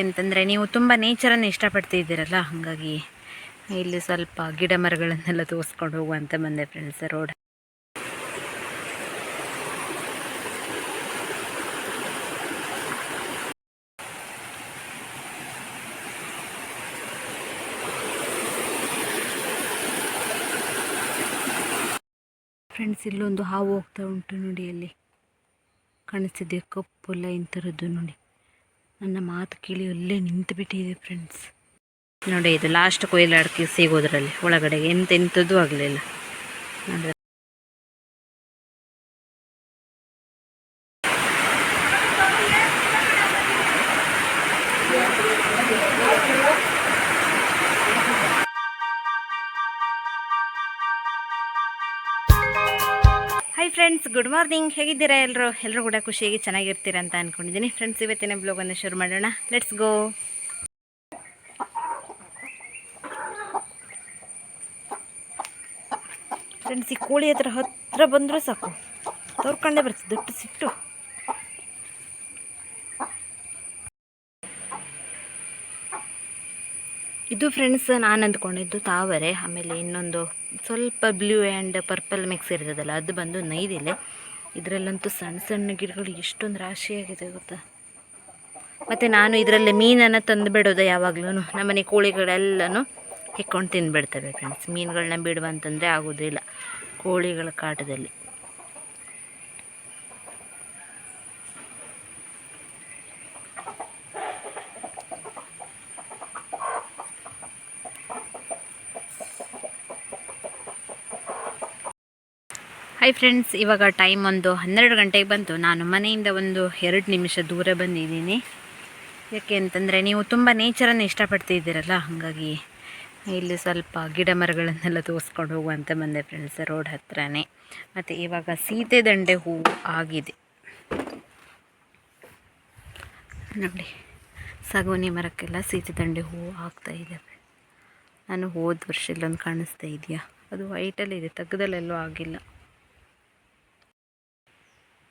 ಅಂತಂದರೆ ನೀವು ತುಂಬ ನೇಚರನ್ನು ಇಷ್ಟಪಡ್ತಿದ್ದೀರಲ್ಲ, ಹಾಗಾಗಿ ಇಲ್ಲಿ ಸ್ವಲ್ಪ ಗಿಡ ಮರಗಳನ್ನೆಲ್ಲ ತೋರಿಸ್ಕೊಂಡು ಹೋಗುವಂತ ಬಂದೆ ಫ್ರೆಂಡ್ಸ್ ರೋಡ್ ಫ್ರೆಂಡ್ಸ್ ಇಲ್ಲೊಂದು ಹಾವು ಹೋಗ್ತಾ ಉಂಟು ನೋಡಿ ಅಲ್ಲಿ. ಕಾಣಿಸ್ತಿದೆ ಕಪ್ಪು ಲೈನ್ ಥರದ್ದು ನೋಡಿ. ನನ್ನ ಮಾತು ಕೇಳಿ ಅಲ್ಲೇ ನಿಂತು ಬಿಟ್ಟಿದೆ ಫ್ರೆಂಡ್ಸ್ ನೋಡಿ, ಇದು ಲಾಸ್ಟ್ ಕೊಯ್ಲು ಸಿಗೋದ್ರಲ್ಲಿ ಒಳಗಡೆಗೆ ಎಂತೆಂಥದ್ದು ಆಗಲಿಲ್ಲ. ನೋಡಿ ಗುಡ್ ಮಾರ್ನಿಂಗ್. ಹೇಗಿದ್ದೀರಾ ಎಲ್ಲರೂ ಎಲ್ಲರೂ ಕೂಡ ಖುಷಿಯಾಗಿ ಚೆನ್ನಾಗಿರ್ತೀರ ಅಂತ ಅಂದ್ಕೊಂಡಿದ್ದೀನಿ ಫ್ರೆಂಡ್ಸ್ ಇವತ್ತಿನ ಬ್ಲಾಗನ್ನು ಶುರು ಮಾಡೋಣ. ಲೆಟ್ಸ್ ಗೋ ಫ್ರೆಂಡ್ಸ್ ಈ ಕೋಳಿ ಹತ್ರ ಹತ್ರ ಬಂದರೂ ಸಾಕು. ತೋರ್ಕೊಂಡೇ ಬರ್ತದೆ. ದೊಡ್ಡ ಸಿಟ್ಟು. ಇದು ಫ್ರೆಂಡ್ಸ್ ನಾನು ಅಂದ್ಕೊಂಡಿದ್ದು ತಾವರೆ, ಆಮೇಲೆ ಇನ್ನೊಂದು ಸ್ವಲ್ಪ ಬ್ಲೂ ಆ್ಯಂಡ್ ಪರ್ಪಲ್ ಮಿಕ್ಸ್ ಇರ್ತದಲ್ಲ, ಅದು ಬಂದು ನೈದಿಲೆ. ಇದರಲ್ಲಂತೂ ಸಣ್ಣ ಸಣ್ಣ ಗಿಡಗಳು ಎಷ್ಟೊಂದು ರಾಶಿಯಾಗಿದೆ ಗೊತ್ತಾ? ಮತ್ತು ನಾನು ಇದರಲ್ಲಿ ಮೀನನ್ನು ತಂದು ಬಿಡೋದು ಯಾವಾಗಲೂ ನಮ್ಮನೆ ಕೋಳಿಗಳೆಲ್ಲನೂ ಹೆಕ್ಕೊಂಡು ತಿಂದುಬಿಡ್ತವೆ ಫ್ರೆಂಡ್ಸ್ ಮೀನುಗಳನ್ನ ಬಿಡುವಂತಂದರೆ ಆಗೋದಿಲ್ಲ. ಕೋಳಿಗಳ ಕಾಟದಲ್ಲಿ. ಹಾಯ್ ಫ್ರೆಂಡ್ಸ್ ಇವಾಗ ಟೈಮ್ ಒಂದು ಹನ್ನೆರಡು ಗಂಟೆಗೆ ಬಂತು. ನಾನು ಮನೆಯಿಂದ ಒಂದು ಎರಡು ನಿಮಿಷ ದೂರ ಬಂದಿದ್ದೀನಿ. ಯಾಕೆ ಅಂತಂದರೆ ನೀವು ತುಂಬ ನೇಚರನ್ನು ಇಷ್ಟಪಡ್ತಿದ್ದೀರಲ್ಲ, ಹಾಗಾಗಿ ಇಲ್ಲಿ ಸ್ವಲ್ಪ ಗಿಡ ಮರಗಳನ್ನೆಲ್ಲ ತೋರಿಸ್ಕೊಂಡು ಹೋಗುವಂತ ಬಂದೆ ಫ್ರೆಂಡ್ಸ್ ರೋಡ್ ಹತ್ರನೇ. ಮತ್ತು ಇವಾಗ ಸೀತೆ ದಂಡೆ ಹೂವು ಆಗಿದೆ. ನೋಡಿ ಸಗೋನಿ ಮರಕ್ಕೆಲ್ಲ ಸೀತೆ ದಂಡೆ ಹೂವು ಆಗ್ತಾ ಇದೆ. ನಾನು ಹೋದ ವರ್ಷ ಇಲ್ಲೊಂದು ಕಾಣಿಸ್ತಾ ಇದೆಯಾ? ಅದು ವೈಟಲ್ಲಿದೆ ತೆಗ್ದಲ್ಲೆಲ್ಲೂ ಆಗಿಲ್ಲ.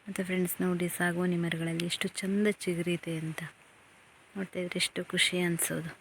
ಮತ್ತು ಫ್ರೆಂಡ್ಸ್ ನೋಡಿ ಸಾಗುವಾನಿ ಮರಗಳಲ್ಲಿ ಎಷ್ಟು ಚಂದ ಚಿಗುರಿದೆ ಅಂತ. ನೋಡ್ತಾ ಇದ್ರೆ ಎಷ್ಟು ಖುಷಿ ಅನಿಸೋದು.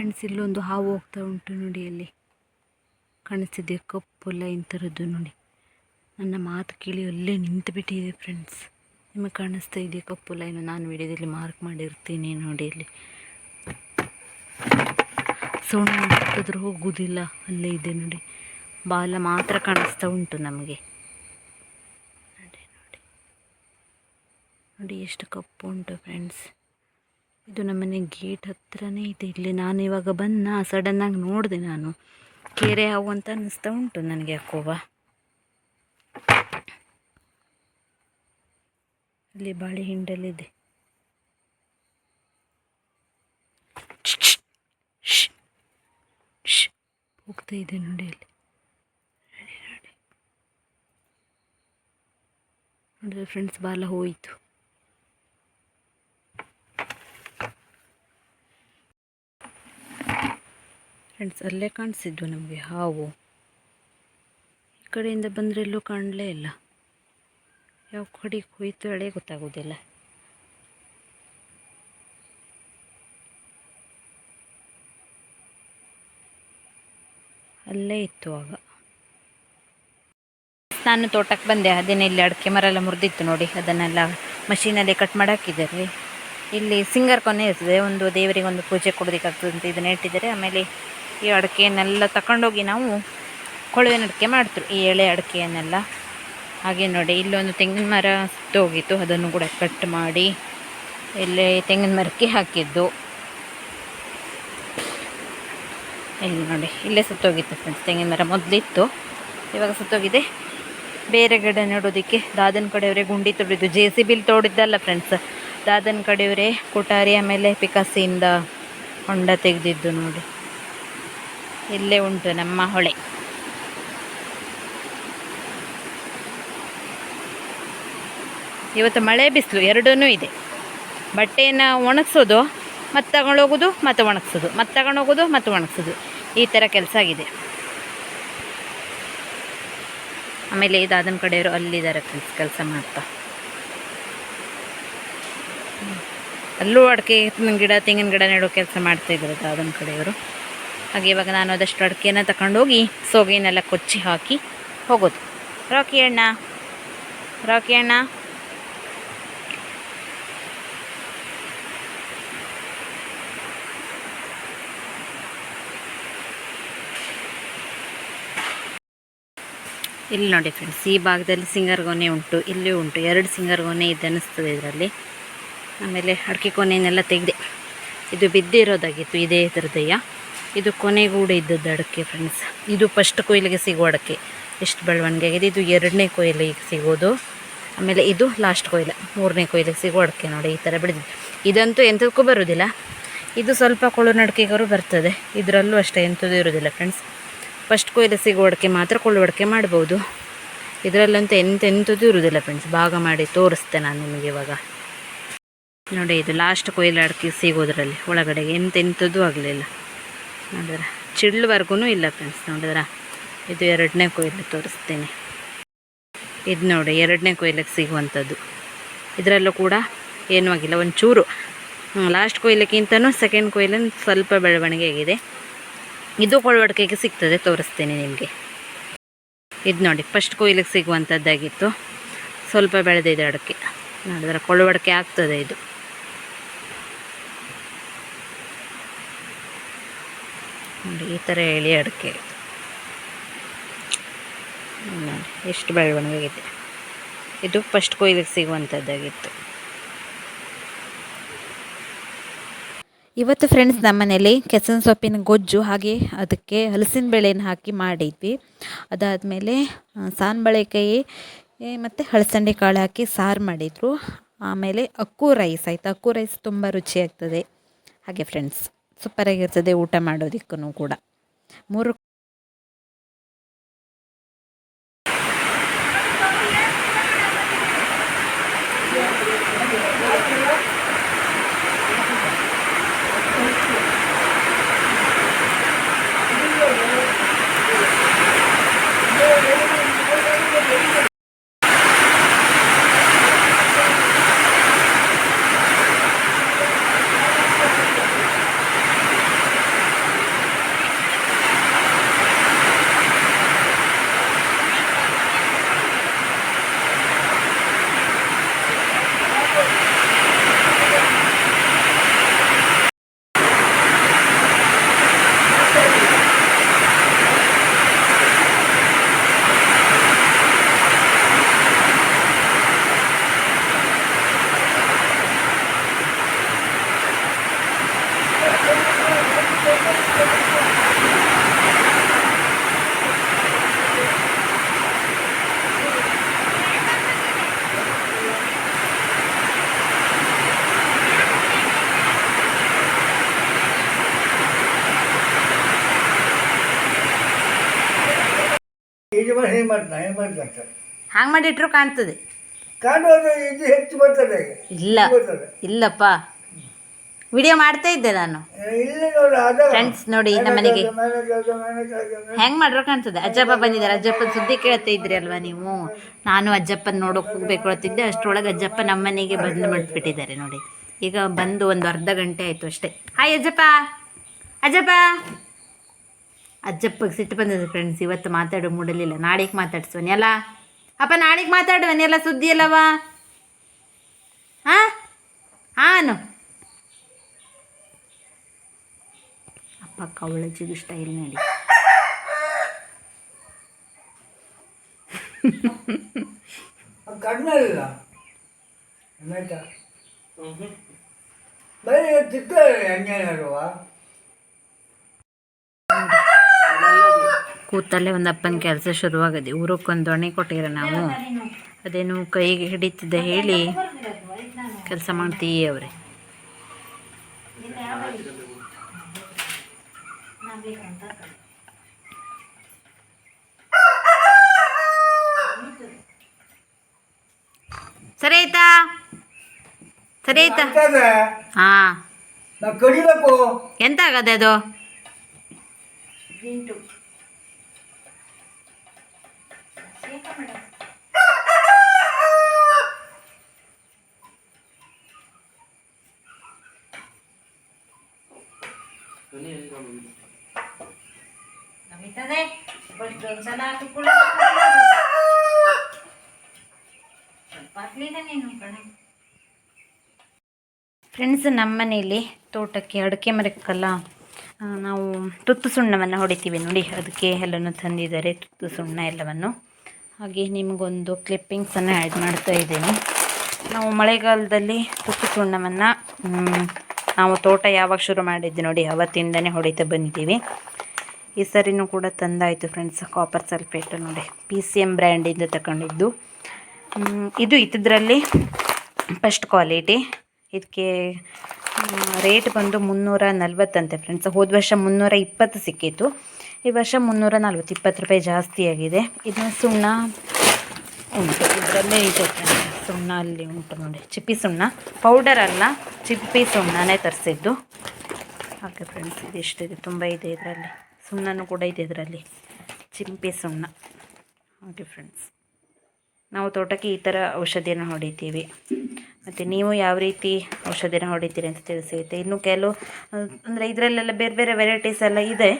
ಫ್ರೆಂಡ್ಸ್ ಇಲ್ಲೊಂದು ಹಾವು ಹೋಗ್ತಾ ಉಂಟು ನೋಡಿ ಅಲ್ಲಿ. ಕಾಣಿಸ್ತಿದೆ ಕಪ್ಪು ಲೈನ್ ಥರದ್ದು ನೋಡಿ. ನನ್ನ ಮಾತು ಕೇಳಿ ಅಲ್ಲೇ ನಿಂತು ಬಿಟ್ಟಿದೆ ಫ್ರೆಂಡ್ಸ್ ನಿಮಗೆ ಕಾಣಿಸ್ತಾ ಇದೆ ಕಪ್ಪು ಲೈನ್ ನಾನು ವಿಡಿಯೋದಲ್ಲಿ ಮಾರ್ಕ್ ಮಾಡಿರ್ತೀನಿ ನೋಡಿ ಅಲ್ಲಿ. ಸೌಂಡ್ ಹೋಗುವುದಿಲ್ಲ ಅಲ್ಲೇ ಇದೆ ನೋಡಿ. ಬಾಲ ಮಾತ್ರ ಕಾಣಿಸ್ತಾ ಉಂಟು ನಮಗೆ. ನೋಡಿ ನೋಡಿ. ನೋಡಿ ಎಷ್ಟು ಕಪ್ಪು ಉಂಟು ಫ್ರೆಂಡ್ಸ್ ಇದು ನಮ್ಮನೆ ಗೇಟ್ ಹತ್ರನೇ ಇದೆ. ಇಲ್ಲಿ ನಾನು ಇವಾಗ ಬಂದ ಸಡನ್ನಾಗಿ ನೋಡಿದೆ ನಾನು. ಕೆರೆ ಹಾವು ಅಂತ ಅನ್ನಿಸ್ತಾ ಉಂಟು ನನಗೆ ಯಾಕೋವ. ಅಲ್ಲಿ ಬಾಳೆ ಹಿಂಡಲ್ಲಿದೆ ಹೋಗ್ತಾ ಇದೆ ನೋಡಿ ಅಲ್ಲಿ. ನೋಡಿ ಫ್ರೆಂಡ್ಸ್ ಬಾಲ ಹೋಯಿತು. ಫ್ರೆಂಡ್ಸ್ ಅಲ್ಲೇ ಕಾಣಿಸಿದ್ವು ನಮಗೆ ಹಾವು. ಈ ಕಡೆಯಿಂದ ಬಂದರೆ ಎಲ್ಲೂ ಕಾಣಲೇ ಇಲ್ಲ. ಯಾವ ಕಡೆಗೆ ಹೋಯಿತು ಎಳೆ ಗೊತ್ತಾಗೋದಿಲ್ಲ. ಅಲ್ಲೇ ಇತ್ತು ಆಗ. ನಾನು ತೋಟಕ್ಕೆ ಬಂದೆ, ಅದೇನೇ ಇಲ್ಲಿ ಅಡಿಕೆ ಮರ ಎಲ್ಲ ಮುರಿದಿತ್ತು ನೋಡಿ, ಅದನ್ನೆಲ್ಲ ಮಷೀನಲ್ಲಿ ಕಟ್ ಮಾಡಾಕಿದ್ದಾರೆ ಇಲ್ಲಿ ಸಿಂಗರ್ ಕೊನೆ ಇರ್ತದೆ, ಒಂದು ದೇವರಿಗೆ ಒಂದು ಪೂಜೆ ಕೊಡೋದಕ್ಕಾಗ್ತದೆ ಅಂತ ಇದನ್ನ ಇಟ್ಟಿದ್ದಾರೆ ಆಮೇಲೆ ಈ ಅಡಿಕೆಯನ್ನೆಲ್ಲ ತಗೊಂಡೋಗಿ ನಾವು ಕೊಳವಿನ ಅಡಿಕೆ ಮಾಡ್ತೀವಿ. ಈ ಎಳೆ ಅಡಿಕೆಯನ್ನೆಲ್ಲ. ಹಾಗೆ ನೋಡಿ, ಇಲ್ಲೊಂದು ತೆಂಗಿನ ಮರ ಸುತ್ತೋಗಿತ್ತು. ಅದನ್ನು ಕೂಡ ಕಟ್ ಮಾಡಿ ಇಲ್ಲಿ ತೆಂಗಿನ ಮರಕ್ಕೆ ಹಾಕಿದ್ದು. ಇಲ್ಲಿ ನೋಡಿ, ಇಲ್ಲೇ ಸುತ್ತೋಗಿತ್ತು ಫ್ರೆಂಡ್ಸ್ ತೆಂಗಿನ ಮರ ಮೊದಲಿತ್ತು. ಇವಾಗ ಸುತ್ತೋಗಿದೆ. ಬೇರೆ ಗಿಡ ನೆಡೋದಕ್ಕೆ ದಾದನ ಕಡೆಯವರೇ ಗುಂಡಿ ತೊಡಿದ್ದು ಜೆ ಸಿ ಬಿಲ್ ತೋಡಿದ್ದಲ್ಲ ಫ್ರೆಂಡ್ಸ್ ದಾದನ ಕಡೆಯವರೇ ಕೊಠಾರಿ ಆಮೇಲೆ ಪಿಕಾಸಿಯಿಂದ ಹೊಂಡ ತೆಗೆದಿದ್ದು ನೋಡಿ. ಇಲ್ಲೇ ಉಂಟು ನಮ್ಮ ಹೊಳೆ. ಇವತ್ತು ಮಳೆ ಬಿಸಿಲು ಎರಡೂ ಇದೆ. ಬಟ್ಟೆಯನ್ನು ಒಣಗಿಸೋದು ಮತ್ತೆ ತಗೊಂಡೋಗೋದು ಮತ್ತೆ ಒಣಗಿಸೋದು ಮತ್ತೆ ತಗೊಂಡೋಗೋದು ಮತ್ತು ಒಣಗಿಸೋದು. ಈ ಥರ ಕೆಲಸ ಆಗಿದೆ. ಆಮೇಲೆ ಇದಾದನ ಕಡೆಯವರು ಅಲ್ಲಿದ್ದಾರೆ ಕೆಲಸ ಕೆಲಸ ಮಾಡ್ತಾ. ಅಲ್ಲೂ ಅಡಿಕೆ ಗಿಡ, ತೆಂಗಿನ ಗಿಡ ನೆಡೋ ಕೆಲಸ ಮಾಡ್ತಾ ಮಾಡ್ತಾಯಿದ್ರು ಅದನ್ನ ಕಡೆಯವರು. ಹಾಗೆ ಇವಾಗ ನಾನು ಅದಷ್ಟು ಅಡಿಕೆನ ತಗೊಂಡೋಗಿ ಸೋಗೆನೆಲ್ಲ ಕೊಚ್ಚಿ ಹಾಕಿ ಹೋಗೋದು. ರಾಕಿ ಅಣ್ಣ. ರಾಕಿ ಅಣ್ಣ. ಇಲ್ಲಿ ನೋಡಿ ಫ್ರೆಂಡ್ಸ್ ಈ ಭಾಗದಲ್ಲಿ ಸಿಂಗರ್ ಗೊನೆ ಉಂಟು, ಇಲ್ಲಿ ಉಂಟು, ಎರಡು ಸಿಂಗರ್ ಗೊನೆ ಇದೆ ಅನ್ನಿಸ್ತದೆ ಇದರಲ್ಲಿ. ಆಮೇಲೆ ಅಡಿಕೆ ಕೊನೆಯನ್ನೆಲ್ಲ ತೆಗೆದೆ. ಇದು ಬಿದ್ದಿರೋದಾಗಿತ್ತು, ಇದೇ ಥರದಯ್ಯ ಇದು ಕೊನೆಗೂಡ ಇದ್ದದ್ದು ಅಡಕೆ ಫ್ರೆಂಡ್ಸ್ ಇದು ಫಸ್ಟ್ ಕೊಯ್ಲಿಗೆ ಸಿಗೋ ಅಡಕೆ. ಎಷ್ಟು ಬೆಳವಣಿಗೆ ಆಗಿದೆ. ಇದು ಎರಡನೇ ಕೊಯ್ಲಿಗೆ ಸಿಗೋದು. ಆಮೇಲೆ ಇದು ಲಾಸ್ಟ್ ಕೊಯ್ಲು. ಮೂರನೇ ಕೊಯ್ಲಿಗೆ ಸಿಗೋ ಅಡಕೆ ನೋಡಿ, ಈ ಥರ ಬೆಳೆದಿದೆ ಇದಂತೂ ಎಂಥದಕ್ಕೂ ಬರೋದಿಲ್ಲ. ಇದು ಸ್ವಲ್ಪ ಕೊಳು ನಡಿಕೆಗಾರು ಬರ್ತದೆ. ಇದರಲ್ಲೂ ಅಷ್ಟೇ ಎಂಥದ್ದು ಇರೋದಿಲ್ಲ ಫ್ರೆಂಡ್ಸ್ ಫಸ್ಟ್ ಕೊಯ್ಲು ಸಿಗೋ ಅಡಿಕೆ ಮಾತ್ರ ಕೊಳ್ಳು ಅಡಿಕೆ ಮಾಡ್ಬೋದು. ಇದರಲ್ಲಂತೂ ಎಂತ ಎಂಥದ್ದು ಇರುವುದಿಲ್ಲ ಫ್ರೆಂಡ್ಸ್ ಭಾಗ ಮಾಡಿ ತೋರಿಸ್ತೆ ನಾನು ನಿಮಗೆ ಇವಾಗ. ನೋಡಿ, ಇದು ಲಾಸ್ಟ್ ಕೊಯ್ಲು ಅಡಿಕೆ ಸಿಗೋದ್ರಲ್ಲಿ ಒಳಗಡೆಗೆ ಎಂತೆಂಥದ್ದು ಆಗಲಿಲ್ಲ. ನೋಡಿದ್ರ? ಚಿಡ್ಲವರೆಗೂ ಇಲ್ಲ ಫ್ರೆಂಡ್ಸ್ ನೋಡಿದ್ರ? ಇದು ಎರಡನೇ ಕೊಯ್ಲು ತೋರಿಸ್ತೀನಿ. ಇದು ನೋಡಿ, ಎರಡನೇ ಕೊಯ್ಲಿಗೆ ಸಿಗುವಂಥದ್ದು. ಇದರಲ್ಲೂ ಕೂಡ ಏನೂ ಆಗಿಲ್ಲ, ಒಂಚೂರು. ಲಾಸ್ಟ್ ಕೊಯ್ಲಿಕ್ಕಿಂತನೂ ಸೆಕೆಂಡ್ ಕೊಯ್ಲಿನ ಸ್ವಲ್ಪ ಬೆಳವಣಿಗೆ ಆಗಿದೆ. ಇದು ಕೊಳವಡಿಕೆಗೆ ಸಿಗ್ತದೆ, ತೋರಿಸ್ತೀನಿ ನಿಮಗೆ. ಇದು ನೋಡಿ ಫಸ್ಟ್ ಕೊಯ್ಲಿಗೆ ಸಿಗುವಂಥದ್ದಾಗಿತ್ತು. ಸ್ವಲ್ಪ ಬೆಳೆದಿದೆ ಅಡಕೆ. ನೋಡಿದ್ರೆ? ಕೊಳವಡಿಕೆ ಆಗ್ತದೆ ಇದು. ನೋಡಿ, ಈ ಥರ ಎಳೆ ಅಡಿಕೆ. ಎಷ್ಟು ಬೆಳವಣಿಗೆ ಇದು ಫಸ್ಟ್ ಕೊಯ್ಲಿಗೆ ಸಿಗುವಂಥದ್ದಾಗಿತ್ತು ಇವತ್ತು ಫ್ರೆಂಡ್ಸ್ ನಮ್ಮನೇಲಿ ಕೆಸನ ಸೊಪ್ಪಿನ ಗೊಜ್ಜು ಹಾಗೆ ಅದಕ್ಕೆ ಹಲಸಿನ ಬೇಳೆನ ಹಾಕಿ ಮಾಡಿದ್ವಿ. ಅದಾದಮೇಲೆ ಸಾನ್ಬಳೆಕಾಯಿ ಮತ್ತು ಹಳಸಂಡೆ ಕಾಳು ಹಾಕಿ ಸಾರು ಮಾಡಿದರು. ಆಮೇಲೆ ಅಕ್ಕು ರೈಸ್ ಆಯಿತು. ಅಕ್ಕು ರೈಸ್ ತುಂಬ ರುಚಿಯಾಗ್ತದೆ. ಹಾಗೆ ಫ್ರೆಂಡ್ಸ್ ಸೂಪರಾಗಿರ್ತದೆ ಊಟ ಮಾಡೋದಕ್ಕೂ ಕೂಡ. ಮೂರು ಇದು ಮಾಡಿ ಹೇಗೆ ಮಾಡ್ತಾನೆ ಹೇಗೆ ಮಾಡ್ತಾರೆ ಹಂಗೆ ಮಾಡಿಟ್ರು ಕಾಣ್ತದೆ. ಇದು ಹೆಚ್ಚು ಬರ್ತದೆ ಇಲ್ಲ ಬರ್ತದೆ. ಇಲ್ಲಪ್ಪ. ವಿಡಿಯೋ ಮಾಡ್ತಾ ಇದ್ದೆ ನಾನು. ಇಲ್ಲಿ ನೋಡು ಅದು ಫ್ರೆಂಡ್ಸ್ ನೋಡಿ ನಮ್ಮ ಮನೆಗೆ ಹೆಂಗ್ ಮಾಡ್ರೋ ಕಾಣ್ತದೆ. ಅಜ್ಜಪ್ಪ ಬಂದಿದ್ದಾರೆ. ಅಜ್ಜಪ್ಪನ ಸುದ್ದಿ ಕೇಳ್ತಾ ಇದ್ರಿ ಅಲ್ವಾ ನೀವು? ನಾನು ಅಜ್ಜಪ್ಪನ ನೋಡೋಕೆ ಹೋಗ್ಬೇಕು ಅಂತಿದ್ದೆ. ಅಷ್ಟರೊಳಗೆ ಅಜ್ಜಪ್ಪ ನಮ್ಮ ಮನೆಗೆ ಬಂದು ಮಾಡ್ಬಿಟ್ಟಿದ್ದಾರೆ ನೋಡಿ. ಈಗ ಬಂದು ಒಂದು ಅರ್ಧ ಗಂಟೆ ಆಯಿತು ಅಷ್ಟೇ. ಹಾಯ್ ಅಜ್ಜಪ್ಪ. ಅಜ್ಜಪ್ಪ. ಅಜ್ಜಪ್ಪಗೆ ಸಿಟ್ಟು ಬಂದಿದೆ ಫ್ರೆಂಡ್ಸ್ ಇವತ್ತು ಮಾತಾಡೋ ಮೂಡಲಿಲ್ಲ. ನಾಳೆಗೆ ಮಾತಾಡ್ಸುವನಿ ಅಲ್ಲ? ಅಪ್ಪ ನಾಳೆಗೆ ಮಾತಾಡುವನಿ ಎಲ್ಲ ಸುದ್ದಿ ಅಲ್ಲವಾ ಹಾಂ ಹಾನು ಅಪ್ಪ ಕವಳಜಿಗೆ ಸ್ಟೈಲ್ ನೋಡಿ. ಅದು ಕಣ್ಣಲ್ಲ ಆಯ್ತಾ ಬರೀ ಕೂತಲ್ಲೇ ಒಂದು ಅಪ್ಪನ ಕೆಲಸ ಶುರುವಾಗದೆ. ಊರಕ್ಕೊಂದು ದೊಣೆ ಕೊಟ್ಟಿರ ನಾವು. ಅದೇನು ಕೈಗೆ ಹಿಡಿತಿದ್ದೆ ಹೇಳಿ ಕೆಲಸ ಮಾಡ್ತೀವಿ ಅವ್ರೆ. ಸರಿ ಆಯ್ತಾ? ಸರಿ ಆಯ್ತಾ? ಹಾ. ಎಂತ ಆಗದೆ ಅದು? ಫ್ರೆಂಡ್ಸ್ ನಮ್ಮ ಮನೆಯಲ್ಲಿ ತೋಟಕ್ಕೆ ಅಡಿಕೆ ಮರಕ್ಕಲ್ಲ ನಾವು ತುತ್ತು ಸುಣ್ಣವನ್ನು ಹೊಡಿತೀವಿ ನೋಡಿ. ಅದಕ್ಕೆ ಎಲ್ಲನೂ ತಂದಿದ್ದಾರೆ ತುತ್ತು ಸುಣ್ಣ ಎಲ್ಲವನ್ನು. ಹಾಗೆ ನಿಮಗೊಂದು ಕ್ಲಿಪ್ಪಿಂಗ್ಸನ್ನು ಆ್ಯಡ್ ಮಾಡ್ತಾ ಇದ್ದೀನಿ. ನಾವು ಮಳೆಗಾಲದಲ್ಲಿ ತುತ್ತು ಸುಣ್ಣವನ್ನು ನಾವು ತೋಟ ಯಾವಾಗ ಶುರು ಮಾಡಿದ್ವಿ ನೋಡಿ, ಅವತ್ತಿಂದನೇ ಹೊಡಿತಾ ಬಂದಿದ್ದೀವಿ. ಈ ಸರಿನೂ ಕೂಡ ತಂದಾಯಿತು ಫ್ರೆಂಡ್ಸ್ ಕಾಪರ್ ಸಲ್ಫೇಟ್ ನೋಡಿ ಪಿ ಸಿ ಎಂ ಬ್ರ್ಯಾಂಡಿಂದ ತಗೊಂಡಿದ್ದು. ಇದು ಇದರಲ್ಲಿ ಫಸ್ಟ್ ಕ್ವಾಲಿಟಿ ಇದಕ್ಕೆ ರೇಟ್ ಬಂದು ಮುನ್ನೂರ ನಲ್ವತ್ತಂತೆ ಫ್ರೆಂಡ್ಸ್ ಹೋದ ವರ್ಷ ಮುನ್ನೂರ ಇಪ್ಪತ್ತು ಸಿಕ್ಕಿತ್ತು. ಈ ವರ್ಷ ಮುನ್ನೂರ ನಲ್ವತ್ತು ಇಪ್ಪತ್ತು ರೂಪಾಯಿ ಜಾಸ್ತಿ ಆಗಿದೆ. ಇದನ್ನ ಸುಣ್ಣ ಉಂಟು, ಇದರಲ್ಲೇ ಇದೆ. ಸುಣ್ಣ ಅಲ್ಲಿ ಉಂಟು ನೋಡಿ. ಚಿಪ್ಪಿ ಸುಣ್ಣ. ಪೌಡರ್ ಅಲ್ಲ, ಚಿಪ್ಪಿ ಸುಣ್ಣನೇ ತರಿಸಿದ್ದು. ಹಾಗೆ ಫ್ರೆಂಡ್ಸ್ ಇದಿಷ್ಟಿದೆ ತುಂಬ ಇದೆ ಇದರಲ್ಲಿ. ಸುಣ್ಣನೂ ಕೂಡ ಇದೆ ಇದರಲ್ಲಿ. ಚಿಂಪಿ ಸುಣ್ಣ. ಹಾಗೆ ಫ್ರೆಂಡ್ಸ್ ನಾವು ತೋಟಕ್ಕೆ ಈ ಥರ ಔಷಧಿಯನ್ನು ಹೊಡಿತೀವಿ. ಮತ್ತು ನೀವು ಯಾವ ರೀತಿ ಔಷಧಿಯನ್ನು ಹೊಡಿತೀರಿ ಅಂತ ತಿಳಿಸಿರುತ್ತೆ ಇನ್ನು ಕೆಲವು, ಅಂದರೆ ಇದರಲ್ಲೆಲ್ಲ ಬೇರೆ ಬೇರೆ ವೆರೈಟೀಸ್ ಎಲ್ಲ ಇದೆ.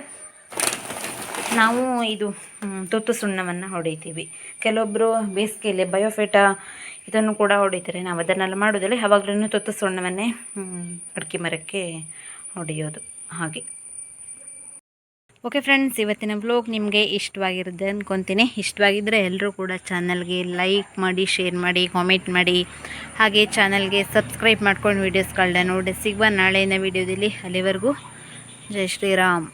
ನಾವು ಇದು ತುತ್ತು ಸುಣ್ಣವನ್ನು ಹೊಡಿತೀವಿ. ಕೆಲವೊಬ್ಬರು ಬೇಸಿಗೆಯಲ್ಲಿ ಬಯೋಫೇಟಾ ಇದನ್ನು ಕೂಡ ಹೊಡಿತಾರೆ. ನಾವು ಅದನ್ನೆಲ್ಲ ಮಾಡೋದಿಲ್ಲ ಯಾವಾಗಲೂ ತುತ್ತು ಸುಣ್ಣವನ್ನೇ ಅಡಿಕೆ ಮರಕ್ಕೆ ಹೊಡೆಯೋದು ಹಾಗೆ. ಓಕೆ ಫ್ರೆಂಡ್ಸ್ ಇವತ್ತಿನ ಬ್ಲಾಗ್ ನಿಮಗೆ ಇಷ್ಟವಾಗಿರುತ್ತೆ ಅಂದ್ಕೊತೀನಿ ಇಷ್ಟವಾಗಿದ್ದರೆ ಎಲ್ಲರೂ ಕೂಡ ಚಾನಲ್ಗೆ ಲೈಕ್ ಮಾಡಿ ಶೇರ್ ಮಾಡಿ ಕಾಮೆಂಟ್ ಮಾಡಿ. ಹಾಗೆ ಚಾನಲ್ಗೆ ಸಬ್ಸ್ಕ್ರೈಬ್ ಮಾಡ್ಕೊಂಡು ವೀಡಿಯೋಸ್ಗಳನ್ನ ನೋಡಿ. ಸಿಗುವ ನಾಳೆಯ ವೀಡಿಯೋದಲ್ಲಿ ಅಲ್ಲಿವರೆಗೂ ಜೈ ಶ್ರೀರಾಮ್.